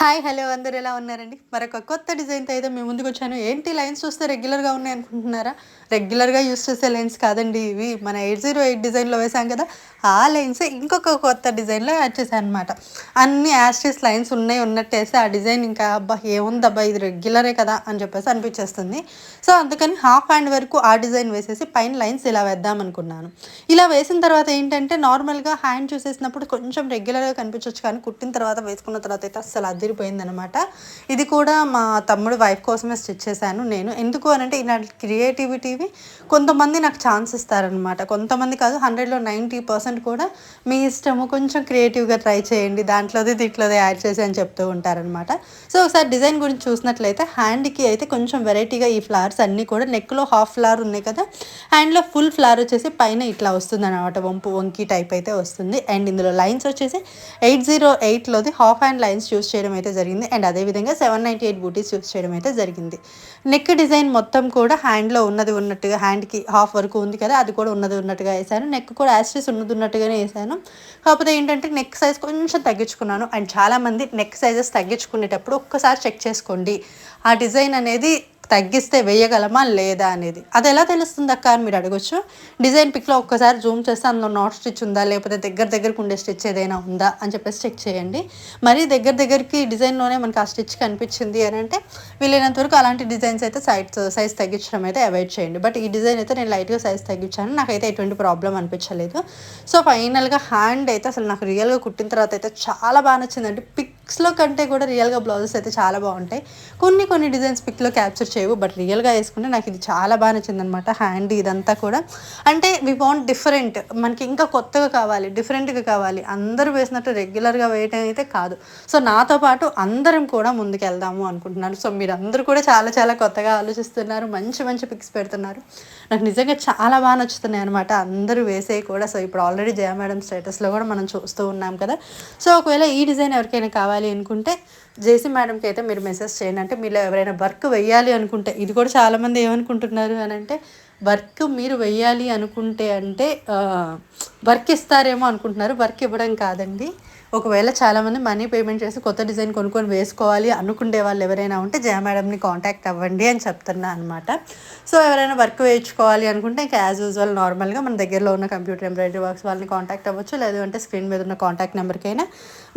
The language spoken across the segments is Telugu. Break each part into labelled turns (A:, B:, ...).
A: హాయ్ హలో అందరు ఎలా ఉన్నారండి? మరొక కొత్త డిజైన్తో అయితే మేము ముందుకు వచ్చాను. ఏంటి లైన్స్ చూస్తే రెగ్యులర్గా ఉన్నాయి అనుకుంటున్నారా? రెగ్యులర్గా యూస్ చేసే లైన్స్ కాదండి ఇవి. మన ఎయిట్ జీరో ఎయిట్ డిజైన్లో వేసాం కదా ఆ లైన్స్ ఇంకొక కొత్త డిజైన్లో యాడ్ చేశాను అనమాట అన్ని యాస్టిస్ లైన్స్ ఉన్నాయి ఉన్నట్టు వేస్తే ఆ డిజైన్ ఇంకా అబ్బా ఏముందబ్బా ఇది రెగ్యులరే కదా అని చెప్పేసి అనిపించేస్తుంది. సో అందుకని హాఫ్ హ్యాండ్ వరకు ఆ డిజైన్ వేసేసి పైన లైన్స్ ఇలా వేద్దాం అనుకున్నాను. ఇలా వేసిన తర్వాత ఏంటంటే నార్మల్గా హ్యాండ్ చూసేసినప్పుడు కొంచెం రెగ్యులర్గా కనిపించవచ్చు కానీ కుట్టిన తర్వాత వేసుకున్న తర్వాత అయితే అస్సలు అదిరిపోయిందనమాట ఇది కూడా మా తమ్ముడు వైఫ్ కోసమే స్టిచ్ చేశాను నేను. ఎందుకు అని అంటే ఇలాంటి క్రియేటివిటీవి కొంతమంది నాకు ఛాన్స్ ఇస్తారనమాట కొంతమంది కాదు హండ్రెడ్లో నైంటీ పర్సెంట్ కూడా మీ ఇష్టము కొంచెం క్రియేటివ్గా ట్రై చేయండి దాంట్లోది దీంట్లోది యాడ్ చేసి అని చెప్తూ ఉంటారనమాట సో ఒకసారి డిజైన్ గురించి చూసినట్లయితే హ్యాండ్కి అయితే కొంచెం వెరైటీగా ఈ ఫ్లవర్స్ అన్నీ కూడా నెక్లో హాఫ్ ఫ్లవర్ ఉన్నాయి కదా హ్యాండ్లో ఫుల్ ఫ్లవర్ వచ్చేసి పైన ఇట్లా వస్తుంది అనమాట వంపు వంకి టైప్ అయితే వస్తుంది. అండ్ ఇందులో లైన్స్ వచ్చేసి ఎయిట్ జీరో ఎయిట్లోది హాఫ్ హ్యాండ్ లైన్స్ చూస్ చేయడం అయితే జరిగింది. అండ్ అదేవిధంగా సెవెన్ నైంటీ ఎయిట్ బూటీస్ యూస్ చేయడం అయితే జరిగింది. నెక్ డిజైన్ మొత్తం కూడా హ్యాండ్లో ఉన్నది ఉన్నట్టుగా హ్యాండ్కి హాఫ్ వరకు ఉంది కదా అది కూడా ఉన్నది ఉన్నట్టుగా వేసాను నెక్ కూడా యాస్ట్రీస్ ఉన్నది ఉన్నట్టుగానే వేసాను కాకపోతే ఏంటంటే నెక్ సైజ్ కొంచెం తగ్గించుకున్నాను. అండ్ చాలామంది నెక్ సైజెస్ తగ్గించుకునేటప్పుడు ఒక్కసారి చెక్ చేసుకోండి. ఆ డిజైన్ అనేది తగ్గిస్తే వేయగలమా లేదా అనేది. అది ఎలా తెలుస్తుంది అక్క అని మీరు అడగొచ్చు. డిజైన్ పిక్లో ఒక్కసారి జూమ్ చేస్తే అందులో నాట్ స్టిచ్ ఉందా లేకపోతే దగ్గర దగ్గరకు ఉండే స్టిచ్ ఏదైనా ఉందా అని చెప్పేసి చెక్ చేయండి. మరీ దగ్గర దగ్గరికి డిజైన్లోనే మనకు ఆ స్టిచ్ కనిపించింది అని అంటే వీలైనంత వరకు అలాంటి డిజైన్స్ అయితే సైజ్ సైజ్ తగ్గించడం అయితే అవాయిడ్ చేయండి. బట్ ఈ డిజైన్ అయితే నేను లైట్గా సైజ్ తగ్గించాను. నాకైతే ఎటువంటి ప్రాబ్లం అనిపించలేదు. సో ఫైనల్గా హ్యాండ్ అయితే అసలు నాకు రియల్గా కుట్టిన తర్వాత అయితే చాలా బాగా నచ్చిందండి. పిక్ పిక్స్లో కంటే కూడా రియల్గా బ్లౌజెస్ అయితే చాలా బాగుంటాయి. కొన్ని కొన్ని డిజైన్స్ పిక్లో క్యాప్చర్ చేయవు బట్ రియల్గా వేసుకుంటే నాకు ఇది చాలా బాగా నచ్చిందనమాట హ్యాండ్ ఇదంతా కూడా. అంటే వి వాంట్ డిఫరెంట్ మనకి ఇంకా కొత్తగా కావాలి డిఫరెంట్గా కావాలి. అందరూ వేసినట్టు రెగ్యులర్గా వేయటం అయితే కాదు. సో నాతో పాటు అందరం కూడా ముందుకు వెళ్దాము అనుకుంటున్నాను. సో మీరు అందరూ కూడా చాలా చాలా కొత్తగా ఆలోచిస్తున్నారు మంచి మంచి పిక్స్ పెడుతున్నారు. నాకు నిజంగా చాలా బాగా నచ్చుతున్నాయి అనమాట అందరూ వేసే కూడా. సో ఇప్పుడు ఆల్రెడీ జయ మేడం స్టేటస్లో కూడా మనం చూస్తూ ఉన్నాం కదా. సో ఒకవేళ ఈ డిజైన్ ఎవరికైనా కావాలి అనుకుంటే జేసీ మేడంకి అయితే మీరు మెసేజ్ చేయండి. అంటే మీరు ఎవరైనా వర్క్ వెయ్యాలి అనుకుంటే ఇది కూడా చాలామంది ఏమనుకుంటున్నారు అని అంటే వర్క్ మీరు వెయ్యాలి అనుకుంటే అంటే వర్క్ ఇస్తారేమో అనుకుంటున్నారు. వర్క్ ఇవ్వడం కాదండి. ఒకవేళ చాలామంది మనీ పేమెంట్ చేసి కొత్త డిజైన్ కొనుక్కొని వేసుకోవాలి అనుకునే వాళ్ళు ఎవరైనా ఉంటే జయ మేడంని కాంటాక్ట్ అవ్వండి అని చెప్తున్నా అనమాట సో ఎవరైనా వర్క్ వేయించుకోవాలి అనుకుంటే ఇంకా యాజ్ యూజువల్ నార్మల్గా మన దగ్గరలో ఉన్న కంప్యూటర్ ఎంబ్రాయిడరీ వర్క్స్ వాళ్ళని కాంటాక్ట్ అవ్వచ్చు. లేదంటే స్క్రీన్ మీద ఉన్న కాంటాక్ట్ నెంబర్కైనా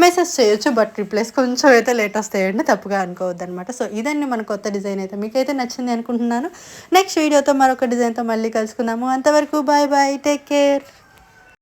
A: మెసేజ్ చేయొచ్చు బట్ రిప్లేస్ కొంచెం అయితే లేట్ వస్తాయండి. తప్పుగా అనుకోవద్దు అనమాట సో ఇదండి మన కొత్త డిజైన్ అయితే. మీకైతే నచ్చింది అనుకుంటున్నాను. నెక్స్ట్ వీడియోతో మరొక డిజైన్ డిజైన్తో మళ్ళీ కలుసుకుందాము. అంతవరకు బాయ్ బాయ్ టేక్ కేర్